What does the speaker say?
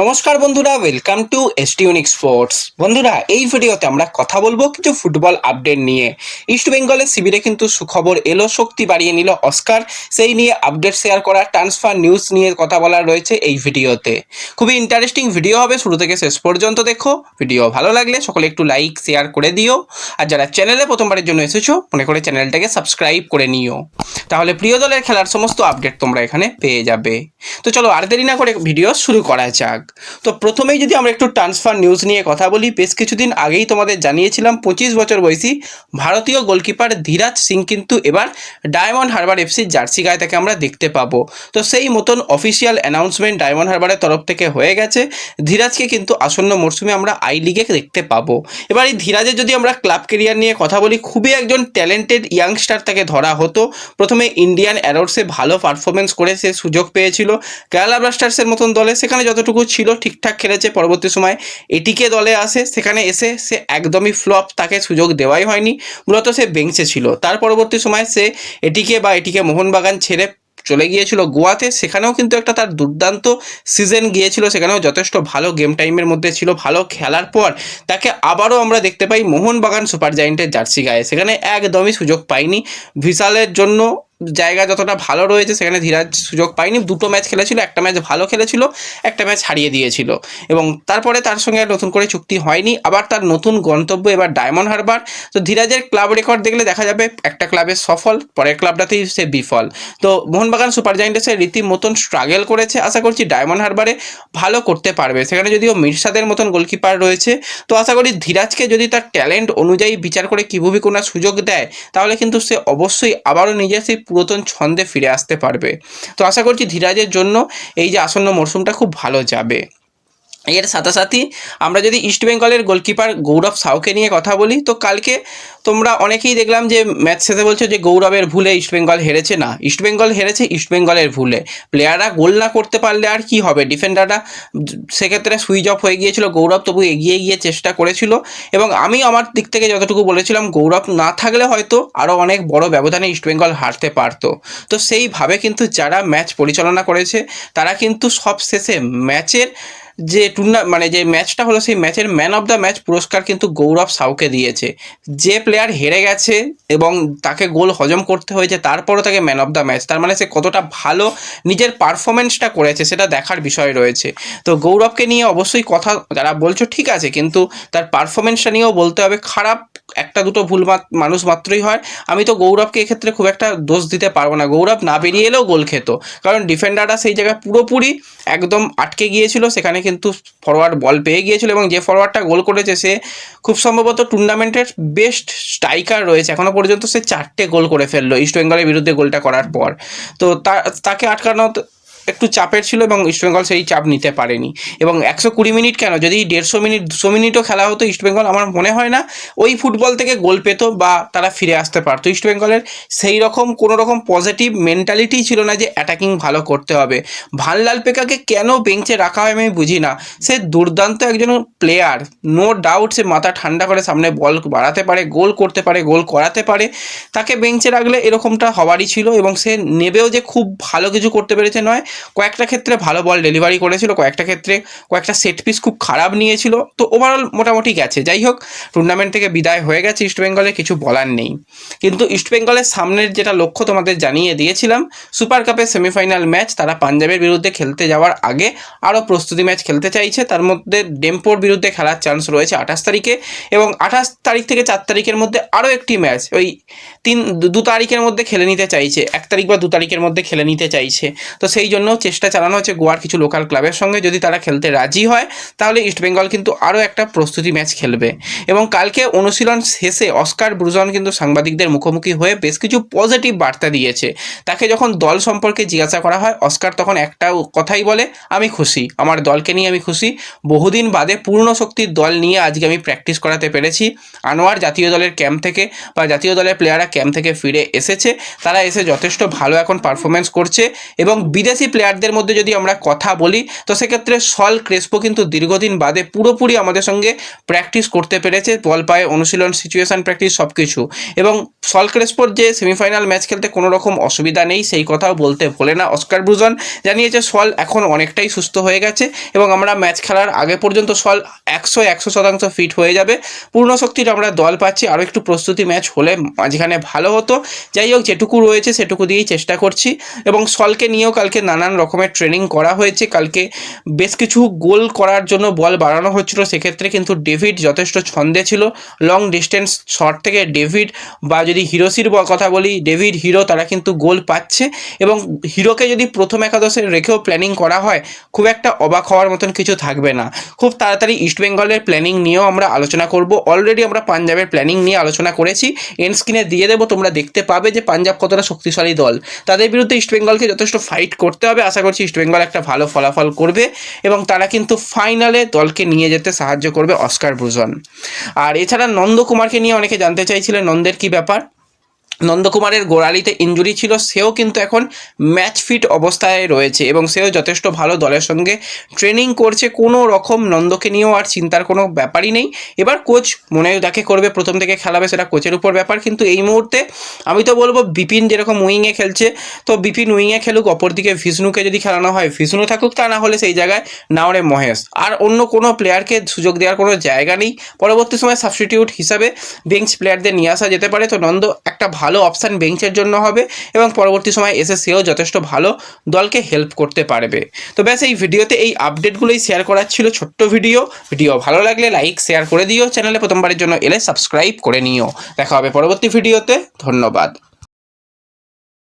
নমস্কার বন্ধুরা welcome two এসটিউনিক sports বন্ধুরা, এই ভিডিওতে আমরা কথা বলব কিছু ফুটবল আপডেট নিয়ে। ইস্ট বেঙ্গলের শিবিরে কিন্তু সুখবর এলো, শক্তি বাড়িয়ে নিল অস্কার সেই নিয়ে আপডেট শেয়ার করা ট্রান্সফার নিউজ নিয়ে কথা বলা রয়েছে এই ভিডিওতে। খুবই ইন্টারেস্টিং ভিডিও হবে, শুরু থেকে শেষ পর্যন্ত দেখো। ভিডিও ভালো লাগলে সকলে একটু লাইক শেয়ার করে দিও। আর যারা চ্যানেলে প্রথমবারের জন্য এসেছ, মনে করে চ্যানেলটাকে সাবস্ক্রাইব করে নিও। তাহলে প্রিয় দলের খেলার সমস্ত আপডেট তোমরা এখানে পেয়ে যাবে। তো চলো আর দেরি না করে ভিডিও শুরু করা যাক। তো প্রথমেই যদি আমরা একটু ট্রান্সফার নিউজ নিয়ে কথা বলি, বেশ কিছুদিন আগেই তোমাদের জানিয়েছিলাম, পঁচিশ বছর বয়সী ভারতীয় গোলকিপার ধীরাজ সিং কিন্তু এবার ডায়মন্ড হারবার এফসির জার্সি গায়ে তাকে আমরা দেখতে পাবো। তো সেই মতন অফিসিয়াল অ্যানাউন্সমেন্ট ডায়মন্ড হারবারের তরফ থেকে হয়ে গেছে। ধীরাজকে কিন্তু আসন্ন মরশুমে আমরা আই লিগে দেখতে পাবো। এবার এই ধীরাজের যদি আমরা ক্লাব কেরিয়ার নিয়ে কথা বলি, খুবই একজন ট্যালেন্টেড ইয়াংস্টার তাকে ধরা হতো। প্রথমে ইন্ডিয়ান অ্যারোর্সে ভালো পারফরমেন্স করে সে সুযোগ পেয়েছিল। কেরালা ব্লাস্টার্সের মতন দলে সেখানে যতটুকু ছিল ঠিকঠাক খেলেছে পরবর্তী সময়। এটিকে দলে আসে, সেখানে এসে সে একদমই ফ্লপ, তাকে সুযোগ দেওয়াই হয়নি। মূলত সে বেঞ্চে ছিল। তার পরবর্তী সময় সে এটিকে বা এটিকে মোহনবাগান ছেড়ে চলে গিয়েছিল গোয়াতে। সেখানেও কিন্তু একটা তার দুর্দান্ত সিজন গিয়েছিল। সেখানেও যথেষ্ট ভালো গেম টাইমের মধ্যে ছিল। ভালো খেলার পর তাকে আবারও আমরা দেখতে পাই মোহনবাগান সুপার জায়েন্টের জার্সি গায়ে। সেখানে একদমই সুযোগ পাইনি ভিসালের জন্য জায়গা যতটা ভালো রয়েছে, সেখানে ধীরাজ সুযোগ পায়নি। দুটো ম্যাচ খেলেছিল, একটা ম্যাচ ভালো খেলেছিল, একটা ম্যাচ হারিয়ে দিয়েছিল। এবং তারপরে তার সঙ্গে নতুন করে চুক্তি হয়নি। আবার তার নতুন গন্তব্য এবার ডায়মন্ড হারবার তো ধীরাজের ক্লাব রেকর্ড দেখলে দেখা যাবে, একটা ক্লাবের সফল, পরের ক্লাবটাতেই সে বিফল। তো মোহনবাগান সুপার জায়েন্টসের রীতি মতন স্ট্রাগল করেছে। আশা করছি ডায়মন্ড হারবারে ভালো করতে পারবে। সেখানে যদিও মির্সাদের মতন গোলকিপার রয়েছে, তো আশা করি ধীরাজকে যদি তার ট্যালেন্ট অনুযায়ী বিচার করে কীভাবে কোনো সুযোগ দেয়, তাহলে কিন্তু সে অবশ্যই আবারও নিজের সেই পুরাতন ছন্দে ফিরে আসতে পারবে। তো আশা করছি ধীরাজের জন্য এই যে আসন্ন মরশুমটা খুব ভালো যাবে। এর সাথে আমরা যদি ইস্ট বেঙ্গলের গোলকিপার গৌরব সাউকে নিয়ে কথা বলি, তো কালকে তোমরা অনেকেই দেখলাম যে ম্যাচ শেষে বলছো যে গৌরবের ভুলে ইস্টবেঙ্গল হেরেছে। না ইস্টবেঙ্গল হেরেছে ইস্টবেঙ্গলের ভুলে। প্লেয়াররা গোল না করতে পারলে আর কি হবে? ডিফেন্ডাররা সেক্ষেত্রে সুইচ অফ হয়ে গিয়েছিল, গৌরব তবু এগিয়ে গিয়ে চেষ্টা করেছিল। এবং আমি আমার দিক থেকে যতটুকু বলেছিলাম, গৌরব না থাকলে হয়তো আরও অনেক বড় ব্যবধানে ইস্টবেঙ্গল হারতে পারতো। তো সেইভাবে কিন্তু যারা ম্যাচ পরিচালনা করেছে, তারা কিন্তু সব শেষে ম্যাচের যে টুর্না মানে যে ম্যাচটা হলো, সেই ম্যাচের ম্যান অফ দ্য ম্যাচ পুরস্কার কিন্তু গৌরব সাউকে দিয়েছে। যে প্লেয়ার হেরে গেছে এবং তাকে গোল হজম করতে হয়েছে, তারপরও তাকে ম্যান অফ দ্য ম্যাচ তার মানে সে কতটা ভালো নিজের পারফরমেন্সটা করেছে, সেটা দেখার বিষয় রয়েছে। তো গৌরবকে নিয়ে অবশ্যই কথা যারা বলছো, ঠিক আছে, কিন্তু তার পারফরমেন্সটা নিয়েও বলতে হবে, খারাপ একটা দুটো ভুল মানুষ মাত্রই হয়। আমি তো গৌরবকে এক্ষেত্রে খুব একটা দোষ দিতে পারব না। গৌরব না বেরিয়ে এলেও গোল খেত, কারণ ডিফেন্ডাররা সেই জায়গায় পুরোপুরি একদম আটকে গিয়েছিল, সেখানে কিন্তু ফরওয়ার্ড বল পেয়ে গিয়েছিল এবং যে ফরওয়ার্ডটা গোল করেছে সে খুব সম্ভবত টুর্নামেন্টের বেস্ট স্ট্রাইকার রয়েছে। এখনও পর্যন্ত সে চারটে গোল করে ফেলল ইস্ট বেঙ্গলের বিরুদ্ধে গোলটা করার পর। তো তাকে আটকানো একটু চাপের ছিল এবং ইস্টবেঙ্গল সেই চাপ নিতে পারেনি। এবং একশো কুড়ি মিনিট কেন? যদি দেড়শো মিনিট, দুশো মিনিটও খেলা হতো ইস্টবেঙ্গল আমার মনে হয় না ওই ফুটবল থেকে গোল পেত বা তারা ফিরে আসতে পারতো। ইস্টবেঙ্গলের সেই রকম, কোনো রকম পজিটিভ মেন্টালিটি ছিল না যে অ্যাটাকিং ভালো করতে হবে। ভানলাল পেকাকে কেন বেঞ্চে রাখা হয় আমি বুঝি না। সে দুর্দান্ত একজন প্লেয়ার নো ডাউট সে মাথা ঠান্ডা করে সামনে বল বাড়াতে পারে, গোল করতে পারে, গোল করাতে পারে। তাকে বেঞ্চে রাখলে এরকমটা হওয়ারই ছিল এবং সে নেবেও যে খুব ভালো কিছু করতে পেরেছে নয় কয়েকটা ক্ষেত্রে ভালো বল ডেলিভারি করেছিল, কয়েকটা ক্ষেত্রে কয়েকটা সেট পিস খুব খারাপ নিয়েছিল। তো ওভারঅল মোটামুটি গেছে। যাই হোক টুর্নামেন্ট থেকে বিদায় হয়ে গেছে ইস্টবেঙ্গলে কিছু বলার নেই। কিন্তু ইস্টবেঙ্গলের সামনের যেটা লক্ষ্য তোমাদের জানিয়ে দিয়েছিলাম সুপার কাপের সেমিফাইনাল ম্যাচ তারা পাঞ্জাবের বিরুদ্ধে খেলতে যাওয়ার আগে আরও প্রস্তুতি ম্যাচ খেলতে চাইছে। তার মধ্যে ডেম্পোর বিরুদ্ধে খেলার চান্স রয়েছে আঠাশ তারিখে এবং আঠাশ তারিখ থেকে চার তারিখের মধ্যে আরও একটি ম্যাচ ওই তিন, দু তারিখের মধ্যে খেলে নিতে চাইছে। এক তারিখ বা দু তারিখের মধ্যে খেলে নিতে চাইছে। তো সেই জন্য চেষ্টা চালানো হচ্ছে গোয়ার কিছু লোকাল ক্লাবের সঙ্গে। যদি তারা খেলতে রাজি হয়, তাহলে ইস্টবেঙ্গল কিন্তু আরও একটা প্রস্তুতি ম্যাচ খেলবে। এবং কালকে অনুশীলন শেষে অস্কার ব্রুজন কিন্তু সাংবাদিকদের মুখোমুখি হয়ে বেশ কিছু পজিটিভ বার্তা দিয়েছে। তাকে যখন দল সম্পর্কে জিজ্ঞাসা করা হয়, অস্কার তখন একটা কথাই বলে, আমি খুশি। আমার দলকে নিয়ে আমি খুশি। বহুদিন বাদে পূর্ণ শক্তির দল নিয়ে আজকে আমি প্র্যাকটিস করাতে পেরেছি। আনোয়ার জাতীয় দলের ক্যাম্প থেকে বা জাতীয় দলের প্লেয়াররা ক্যাম্প থেকে ফিরে এসেছে। তারা এসে যথেষ্ট ভালো এখন পারফরমেন্স করছে এবং বিদেশি প্লেয়ারদের মধ্যে যদি আমরা কথা বলি, তো সেক্ষেত্রে সল ক্রেসপো কিন্তু দীর্ঘদিন বাদে পুরোপুরি আমাদের সঙ্গে প্র্যাকটিস করতে পেরেছে বল পায়ে অনুশীলন সিচুয়েশন প্র্যাকটিস সব কিছু এবং সল ক্রেসপোর যে সেমিফাইনাল ম্যাচ খেলতে কোনো রকম অসুবিধা নেই, সেই কথাও বলতে ভোলে না। অস্কার ব্রুজন জানিয়েছে সল এখন অনেকটাই সুস্থ হয়ে গেছে এবং আমরা ম্যাচ খেলার আগে পর্যন্ত সল একশো একশো শতাংশ ফিট হয়ে যাবে। পূর্ণ শক্তির আমরা দল পাচ্ছি, আরও একটু প্রস্তুতি ম্যাচ হলে মাঝখানে ভালো হতো। যাই হোক, যেটুকু রয়েছে সেটুকু দিয়েই চেষ্টা করছি এবং সলকে নিয়েও কালকে নানান রকমের ট্রেনিং করা হয়েছে। কালকে বেশ কিছু গোল করার জন্য বল বাড়ানো হচ্ছিল। সেক্ষেত্রে কিন্তু ডেভিড যথেষ্ট ছন্দে ছিল। লং ডিস্টেন্স শট থেকে ডেভিড বা যদি হিরোসির কথা বলি, ডেভিড হিরো তারা কিন্তু গোল পাচ্ছে এবং হিরোকে যদি প্রথম একাদশে রেখেও প্ল্যানিং করা হয়, খুব একটা অবাক হওয়ার মতন কিছু থাকবে না। খুব তাড়াতাড়ি ইস্টবেঙ্গলের প্ল্যানিং নিয়েও আমরা আলোচনা করব। অলরেডি আমরা পাঞ্জাবের প্ল্যানিং নিয়ে আলোচনা করেছি। এন্ড স্ক্রিনে দিয়ে দেবো। তোমরা দেখতে পাবে যে পাঞ্জাব কতটা শক্তিশালী দল। তাদের বিরুদ্ধে ইস্টবেঙ্গলকে যথেষ্ট ফাইট করতে হবে। আশা করছি ইস্টবেঙ্গল একটা ভালো ফলাফল করবে এবং তারা কিন্তু ফাইনালে দলকে নিয়ে যেতে সাহায্য করবে অস্কার ব্রুজন আর এছাড়া নন্দকুমারকে নিয়ে অনেকে জানতে চাইছিলেন, নন্দের কি ব্যাপার? নন্দকুমারের গোড়ালিতে ইঞ্জুরি ছিল, সেও কিন্তু এখন ম্যাচ ফিট অবস্থায় রয়েছে এবং সেও যথেষ্ট ভালো দলের সঙ্গে ট্রেনিং করছে। কোনো রকম নন্দকে নিয়েও আর চিন্তার কোনো ব্যাপারই নেই। এবার কোচ মনে যাকে করবে, প্রথম থেকে খেলাবে, সেটা কোচের উপর ব্যাপার। কিন্তু এই মুহূর্তে আমি তো বলব, বিপিন যেরকম উইংয়ে খেলছে, তো বিপিন উইংয়ে খেলুক, অপরদিকে ভিষ্ণুকে যদি খেলানো হয়, ভিষ্ণু থাকুক, তা না হলে সেই জায়গায় নাওরে মহেশ। আর অন্য কোনো প্লেয়ারকে সুযোগ দেওয়ার কোনো জায়গা নেই। পরবর্তী সময় সাবস্টিটিউট হিসাবে বেঞ্চ প্লেয়ারদের নিয়ে আসা যেতে পারে। তো নন্দ একটা ভালো অপশান বেঞ্চের জন্য হবে এবং পরবর্তী সময় এসে সেও যথেষ্ট ভালো দলকে হেল্প করতে পারবে। তো ব্যাস, এই ভিডিওতে এই আপডেটগুলোই শেয়ার করার ছিল ছোট্ট ভিডিও ভিডিও ভালো লাগলে লাইক শেয়ার করে দিও। চ্যানেলে প্রথমবারের জন্য এলে সাবস্ক্রাইব করে নিও। দেখা হবে পরবর্তী ভিডিওতে ধন্যবাদ।